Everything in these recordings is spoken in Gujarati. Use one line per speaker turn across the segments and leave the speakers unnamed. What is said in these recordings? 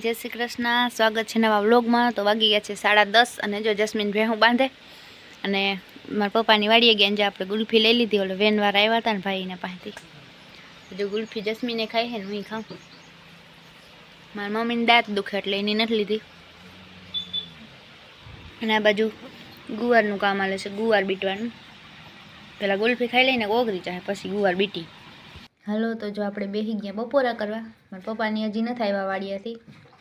જય શ્રી કૃષ્ણ. સ્વાગત છે નવા વ્લોગમાં. તો વાગી ગયા છે સાડા દસ અને જો જસ્મીન ભેહું બાંધે અને મારા પપ્પાની વાડીએ ગયા જે આપણે ગુલ્ફી લઈ લીધી. ઓલો વેનવાર આવ્યા હતા ને ભાઈને પાસેથી. જો ગુલ્ફી જસ્મીને ખાઈ છે ને હું ખાઉં. મારા મમ્મીને દાંત દુખે એટલે એની નથી લીધી. અને આ બાજુ ગુવારનું કામ આલે છે, ગુવાર બીટવાનું. પહેલાં ગુલ્ફી ખાઈ લઈને ઓગરી જાય, પછી ગુવાર બીટી. હાલો, તો જો આપણે બેસી ગયા બપોરા કરવા. મારા પપ્પાની હજી નથી આવ્યા વાડિયાથી.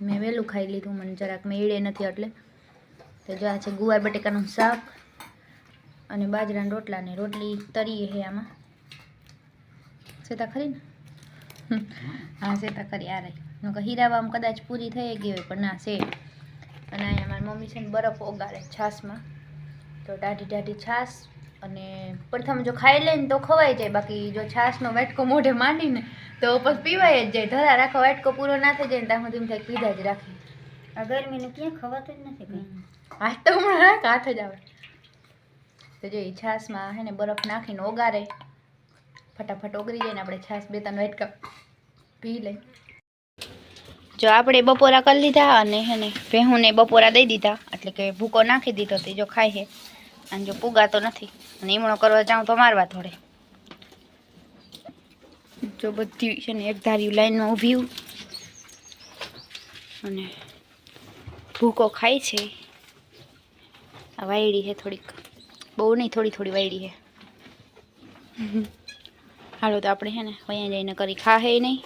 મેં વહેલું ખાઈ લીધું, મને જરાક મેળે નથી એટલે. તો જો આ છે ગુવાર બટેકાનું શાક અને બાજરાના રોટલા ને રોટલી તરીએ છે આમાં. સેતા ખરી ને. હા સેતા ખરી, આ રહી. હીરાવામાં કદાચ પૂરી થઈ ગઈ હોય, પણ ના, છે. અને અહીંયા મારી મમ્મી છે ને બરફ ઓગાળે છાશમાં. તો ટાઢી ટાઢી છાશ અને પ્રથમ જો ખાઈ લે ને તો ખવાઈ જાય. બાકી જો છાશનો વાટકો મોઢે માંડીને તો પછી પીવાય જ જાય. ધરા રાખો વાટકો પૂરો ના થઈ જાય ને ત્યાં સુધી એમ થાય કે પીધા જ રાખી.
આ ગરમીનું ક્યાં ખવાતું જ નથી કંઈ.
હાથ તો હમણાં રાખ હાથ જ આવે. તો જો એ છાશમાં હે ને બરફ નાખીને ઓગારે. ફટાફટ ઓગળી જાય ને આપણે છાશ બે ત્રણ વાટકા પી લઈ જો આપણે બપોરા કરી લીધા અને હે ને ભેહુંને બપોરા દઈ દીધા. એટલે કે ભૂકો નાખી દીધો તે જો ખાય છે અને જો પુગાતો નથી અને ઈમણો કરવા જાઉં તો મારવા થોડે. જો બધી છે ને એક ધારી લાઈનમાં ઊભી અને ભૂકો ખાય છે. આ વાયડી છે થોડીક. બહુ નહીં, થોડી થોડી વાયડી છે. હાલો તો આપણે છે ને અહીંયા જઈને કરી ખાહે નહીં.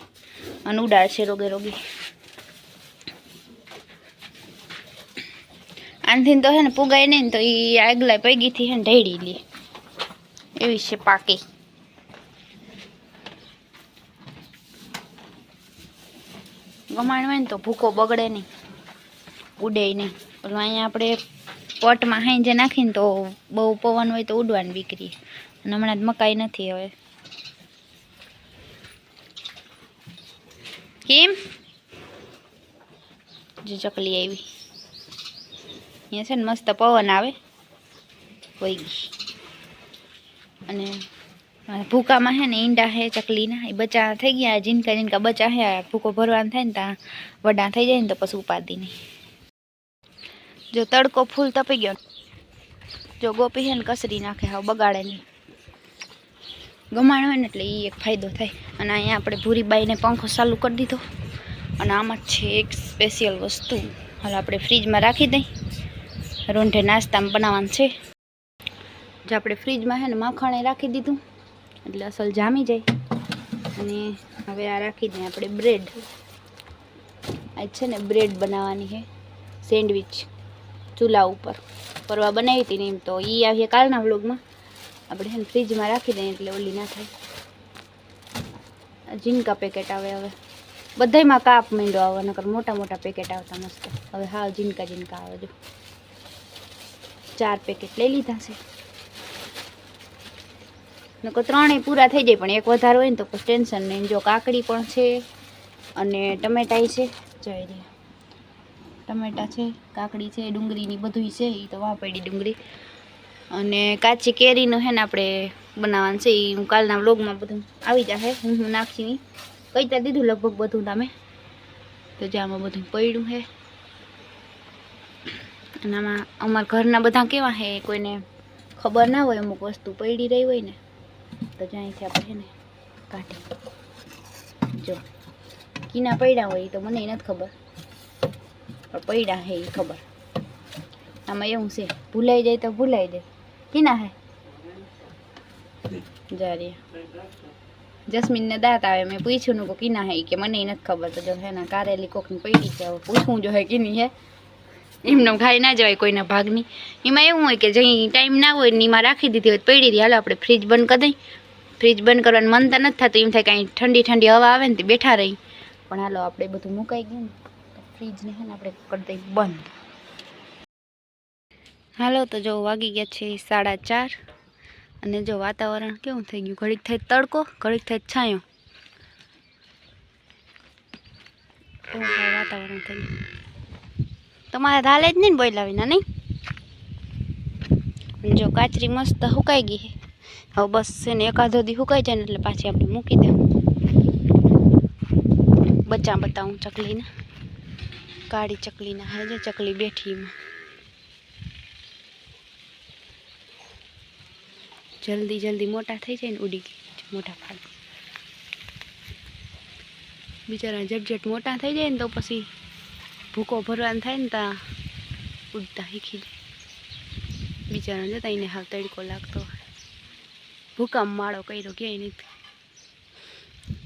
અને ઉડાડ છે રોગે રોગી. આનથી તો છે ને પુગાય નહીં તો એ આગલા પૈગીથી છે ને ઢેડી લે. એવી છે પાકી. ગમાણ હોય ને તો ભૂકો બગડે નહીં ઉડે નહીં પેલું અહીંયા આપણે પટમાં હાંજે નાખીને તો બહુ પવન હોય તો ઉડવાની બીકરી અને હમણાં જ મકાઈ નથી હવે. કેમ? જે ચકલી આવી. અહીંયા છે ને મસ્ત પવન આવે. વહી ગઈ અને આ ભૂકામાં છે ને ઈંડા છે, ચકલીના, એ બચ્ચા થઈ ગયા. જીનકા જીનકા બચ્ચા છે. આ ભૂકો ભરવાનું થાય ને ત્યાં વડા થઈ જાય ને તો પછી ઉપાદી નહીં. જો તડકો ફૂલ તપી ગયો જો ગોપી છે ને કસરી નાખે, હાવ બગાડે નહીં. ગમાણ હોય ને એટલે એ એક ફાયદો થાય. અને અહીંયા આપણે ભૂરીબાઈને પંખો ચાલુ કરી દીધો. અને આમાં છે એક સ્પેશિયલ વસ્તુ. હાલ આપણે ફ્રીજમાં રાખી દઈ. રોંઢે નાસ્તામાં બનાવવાનું છે. જે આપણે ફ્રીજમાં છે ને માખણે રાખી દીધું. એટલે અસલ જામી જાય. અને હવે આ રાખી દઈએ આપણે બ્રેડ. આજ છે ને બ્રેડ બનાવવાની છે. સેન્ડવિચ ચૂલા ઉપર. પરવા બનાવી હતી ને એમ તો એ આવીએ કાલના વ્લોગમાં. આપણે છે ને ફ્રીજમાં રાખી દઈએ એટલે ઓલી ના થાય. આ જીનકા પેકેટ આવે હવે. બધાયમાં કાપ મીંડો આવે, નકર મોટા મોટા પેકેટ આવતા મસ્ત. હવે હા જીનકા જીનકા આવે જો. ચાર પેકેટ લઈ લીધા છે. નકો ત્રણેય પૂરા થઈ જાય, પણ એક વધારે હોય ને તો પછી ટેન્શન નહીં. જો કાકડી પણ છે અને ટમેટા છે. જોઈ રે. ટમેટા છે, કાકડી છે ડુંગળીની બધુંય છે એ તો વાપડી ડુંગળી. અને કાચી કેરીનું છે ને આપણે બનાવવાનું છે એ હું કાલના વ્લોગમાં બધું આવી જશે હું હું નાખી કઈ ત્યાં દીધું લગભગ બધું તમે? તો જે આમાં બધું પડ્યું છે અને આમાં અમારા ઘરના બધા કેવા છે કોઈને ખબર ના હોય, અમુક વસ્તુ પડી રહી હોય ને, તો જ્યાંથી આપણે છે ને કાઢી જો, કીના પડ્યા હોય તો મને નથી ખબર. પણ પડ્યા હે એ ખબર. આમાં એવું છે, ભૂલાઈ જાય તો ભૂલાઈ જાય. કીના હે? જારી જસ્મીનને દાંત આવે, મેં પૂછ્યું કે કીના હે કે મને નથી ખબર. તો જો હે ને કારેલી કોકની પડી છે, હવે પૂછવું જો હે કીની હે. એમને ખાઈ ના જવાય કોઈના ભાગની. એમાં એવું હોય કે જઈ ટાઈમ ના હોય ને એમાં રાખી દીધી હોય પડી રહી. હાલો, આપણે ફ્રીજ બંધ કરી દઈ ફ્રીજ બંધ કરવાનું મન તો નથી થતું. એમ થાય કાંઈ ઠંડી ઠંડી હવા આવે ને તે બેઠા રહી. પણ હાલો, આપણે બધું મુકાઈ ગયું ને ફ્રીજને હે ને આપણે કરી દઈ બંધ. હાલો, તો જો વાગી ગયા છે સાડા ચાર. અને જો વાતાવરણ કેવું થઈ ગયું? ઘડીક થાય તડકો, ઘડીક થાય છાંયો. વાતાવરણ થઈ ગયું. તમારે હાલે જ નહીં ને બોયલા વિના નહીં જો કાચરી મસ્ત સુકાઈ ગઈ છે. હવે બસ છે ને એકાદો દી સુકાઈ જાય ને એટલે પાછી આપણે મૂકી દેવું બચ્ચા બતાવું ચકલીને. કાળી ચકલીના હે જે ચકલી બેઠી એમાં. જલ્દી જલ્દી મોટા થઈ જાય ને ઉડી ગઈ. મોટા ફાળ બિચારા જટ મોટા થઈ જાય ને તો પછી ભૂકો ભરવાનું થાય ને ત્યાં ઉડતા શીખી જાય. બિચારા જતા એને હાવ તડકો લાગતો ભૂકામ માળો કર્યો ક્યાંય નથી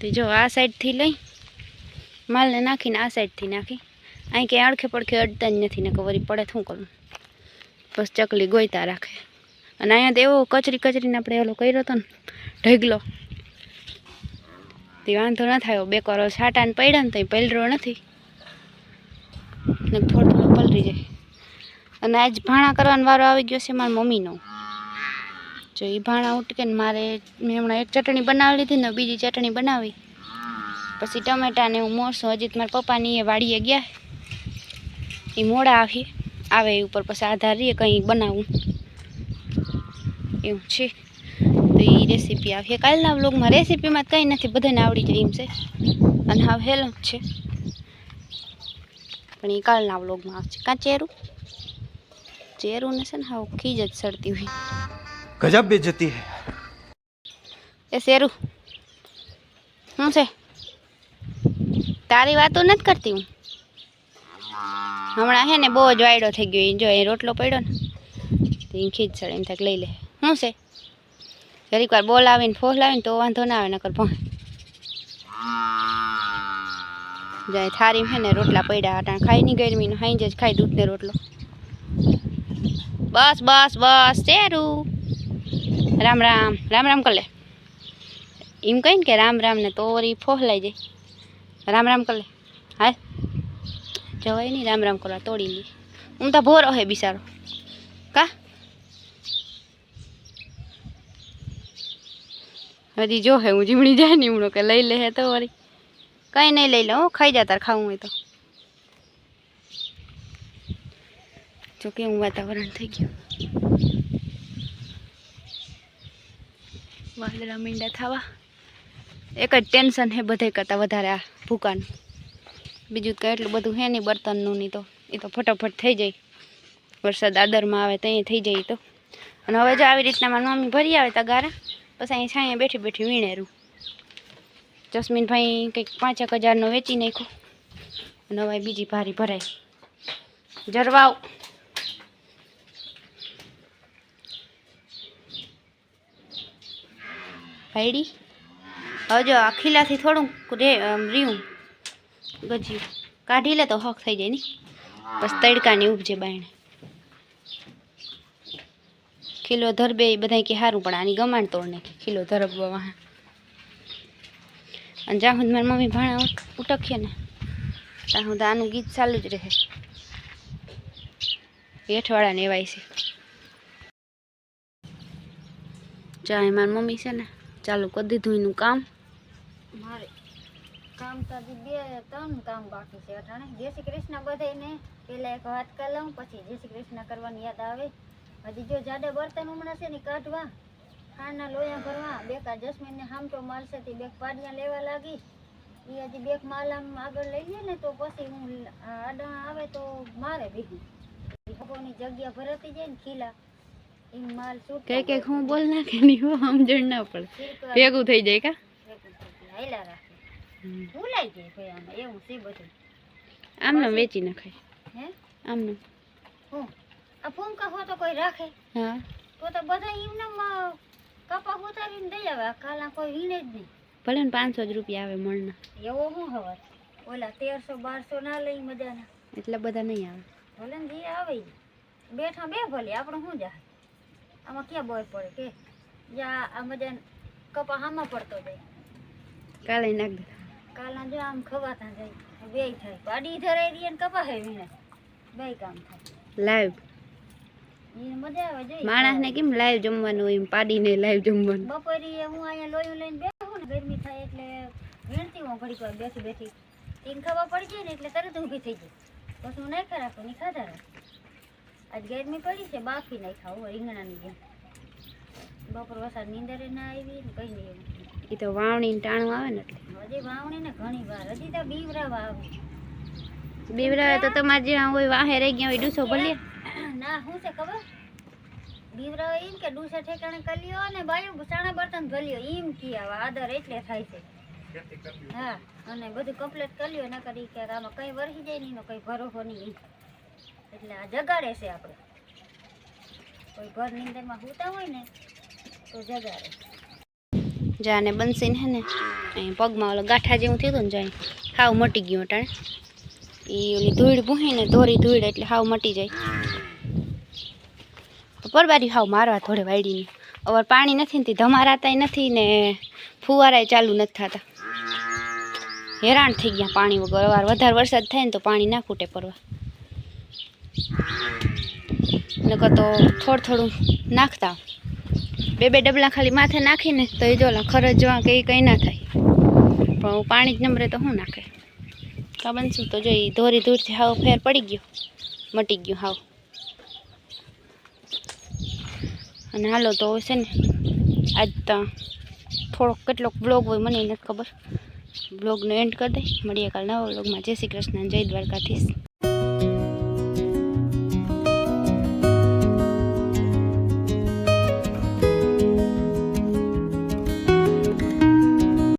તે. જો આ સાઈડથી લઈ, માલને નાખીને આ સાઈડથી નાખી. અહીં ક્યાંય અડખે પડખે અડતા જ નથી ને વળી પડે શું કરવું? બસ ચકલી ગોઈતા રાખે. અને અહીંયા તો એવો કચરી કચરીને આપણે ઓલો કર્યો હતો ને, ઢગલો. તે વાંધો ન થાય, બે કરો છાટાને પડ્યા ને તો પલરો નથી. ને થોડું થોડું પલરી જાય. અને આજ ભાણા કરવાનો વારો આવી ગયો છે મારા મમ્મીનો. જો એ ભાણા ઉટકે ને મારે મેં હમણાં એક ચટણી બનાવી લીધી ને બીજી ચટણી બનાવી. પછી ટમેટા ને હું મોરસું, હજી મારા પપ્પાની એ વાડીએ ગયા. એ મોડા આવી આવે એ ઉપર પછી આધાર રહીએ કંઈ બનાવું. એવું છે. તો એ રેસીપી આવીએ કાલના બ્લોગમાં રેસીપીમાં કંઈ નથી, બધાને આવડી જાય એમ છે. અને હાવ હેલો છે. પણ એ કાલના વ્લોગમાં આવશે. કાં ચેરું? ચેરું ને છે ને હા ખીજ જ સડતી હોય.
ગજબ બે જતી હે.
એ શેરું શું છે? તારી વાતો નથી કરતી હું. હમણાં છે ને બહુ જ વાયડો થઈ ગયો એ જો એ રોટલો પડ્યો ને તો એ ખીજ સડે એમ થાક લઈ લે. શું છે? જરીક વાર બોલાવીને ફોહ લાવીને તો વાંધો ના આવે નકર પણ જાય થારી હે ને રોટલા પડ્યા અટાણ ખાઈ નહીં ગરમીનું હાઈ જ ખાઈ દૂધ ને રોટલો. બસ બસ બસ, શેરું. રામ રામ રામ રામ કર લે એમ કહી ને કે રામ રામ ને તો વળી ફોહલાઈ જાય. રામ રામ કર લે હાલ. જવાય નહીં રામ રામ કરવા તોડી લે. હું તો ભોરો હે બિચારો. કા? હજી જો હે, હું જીમણી જાય ને હમણાં કે લઈ લે હે તો વળી. કંઈ નહીં લઈ લે, હું, ખાઈ જા, તાર ખાવું હોય તો. જો કેવું વાતાવરણ થઈ ગયું. વાદળા મીંડા થવા. એક જ ટેન્શન હે બધે કરતાં વધારે આ ભૂકાનું. બીજું કંઈ એટલું બધું હે નહીં બર્તનનું, નહીં તો, એ તો ફટાફટ થઈ જાય. વરસાદ આદરમાં આવે તો થઈ જાય તો. અને હવે જો આવી રીતના મારી મમ્મી ભરી આવે તો ગારા, પછી અહીં છાંયે બેઠી બેઠી વીણેરું. જસ્મીનભાઈ કંઈક પાંચેક હજારનો વેચી નાખ્યું. નવાઈ બીજી ભારી ભરાય જરવાવ ભાઈડી, હજો આ ખીલાથી થોડુંક રે રહ્યું ગજ્યું. કાઢી લે તો હક થઈ જાય ને બસ તડકાની ઉપજે બાયણે. ખીલો ધરબે એ બધા કે સારું પણ આની ગમાણ તોડ નાખી. ખીલો ધરબવા અને જ્યાં સુધી મારી મમ્મી ભાણા ઉટ- ઉટકીએ ને ત્યાં સુધી આનું ગીત ચાલુ જ રહે. હેઠવાળાને એવાય છે. ચાહે મારી મમ્મી છે ને, ચાલુ કરી દીધું એનું કામ.
મારે કામ તો હજી બે, ત્રણ કામ બાકી છે અટાણે જય શ્રી કૃષ્ણ બધાને પહેલાં એક વાત કરી લઉં, પછી જય શ્રી કૃષ્ણ કરવાની યાદ આવે. હજી જો જાડે બર્તન હમણાં છે ને કાઢવા ખાંડના લોયા ભરવા બેકા જસ્મીનને હામટો માલશે તે બેક પાડિયા લેવા લાગી. એ હજી બેક માલ આમ આગળ લઈ લે ને તો પછી હું આડા આવે તો મારે ભેગી. ભગોની જગ્યા ભરાતી જાય ને ખીલા.
કઈ કંઈક હું બોલ નાખે નહીં હું સમજણ ના પડે. ભેગું થઈ જાય કા?
હાયલા રાખે. ભૂલાઈ જાય ભાઈ આમાં એવું છે બધું.
આમને વેચી નાખાય.
હે?
આમને
હું? આ ફૂંકા હો તો કોઈ રાખે?
હા.
તો તો બધા એમનેમ કપા ઉતારીને દઈ આવે કાલા કોઈ વીણે જ નહીં.
ભલે ને પાંચસો જ રૂપિયા આવે મળના.
એવો શું હવાર ઓલા તેરસો બારસો ના લઈ મજાના.
એટલા બધા નહીં આવે.
ભલે ને જે આવે બેઠા બે ભલે આપણે શું જાય? આમાં ક્યાં બોય પડે કે? યા આ મજા કપા હામાં પડતો જાય.
કાલે નાખ દે
કાલા જો આમ ખવાતા જાય બે થાય. પાડી ધરાઈ દઈએ ને કપા હે વીણે. બે કામ થાય.
લાઈવ માણસને કેમ લાઈવ જમવાનું એમ પાડીને લાઈવ જમવાનું?
બપોરે હું અહીંયા લોયું લઈને બેઠું ને ગરમી થાય એટલે વીણતી હું ઘડીક વાર બેઠી બેઠી. તીન ખબર પડી જાય ને એટલે તરત ઊભી થઈ જાય. પછી હું નાખ્યા રાખું ની ખાધા રાખું. આજ ગરમી પડી છે બાફી નાખ્યા હું રીંગણાની જેમ. બપોર વરસાદ નીંદરે ના આવી ને કઈ નહીં
એ તો વાવણી ટાણું આવે ને એટલે.
હજી વાવણી ને ઘણી વાર હજી તો બીવરાવા આવે
બીવરા તો તમારે જ્યાં હોય વાહે રહી ગયા હોય ડૂસો ભલે.
ના શું છે ખબર? બીવરાવે એમ કે ડુસા ઠેકાણે કલ્યો અને બાયું સાણા બર્તન ગલ્યો એમ કી આવે આદર એટલે થાય છે. હા અને બધું કમ્પ્લેટ કર્યું એના કરી કે આમાં કંઈ વરસી જાય નહીં કંઈ ભરોસો નહીં એટલે આ જગાડે છે આપણે કોઈ ઘર નિંદરમાં સૂતા હોય ને તો જગાડે.
જાને બનશે હે ને અહીં પગમાં ઓલો ગાંઠા જેવું થયું હતું ને જાય હાવ મટી ગયું અટાણે. એ ઓલી ધૂળ ભૂહીને ધોરી ધૂળ એટલે હાવ મટી જાય. પરબારી હાવ મારવા થોડે વાડીને અવાર પાણી નથી ને તે ધમારાતાય નથી ને ફુવારાય ચાલુ નથી થતા. હેરાન થઈ ગયા પાણી વગર. અવાર વધારે વરસાદ થાય ને તો પાણી ના ખૂટે પરવા નકર તો થોડું થોડું નાખતા. બે બે ડબલા ખાલી માથે નાખીને તો એ જોલા ખરજવા કે ઈ કંઈ ના થાય. પણ પાણી જ નંબરે તો શું નાખે? કા બનશું. તો જો ઈ ધોરી ધૂરથી હાવ ફેર પડી ગયો. મટી ગયું હાવ. અને હાલો તો છે ને, આજ થોડોક કેટલોક બ્લોગ હોય મને નથી ખબર. બ્લોગનો એન્ડ કરી દઈ. મળીએ કાલ નવા બ્લોગમાં જય શ્રી કૃષ્ણ, જય દ્વારકાધીશ.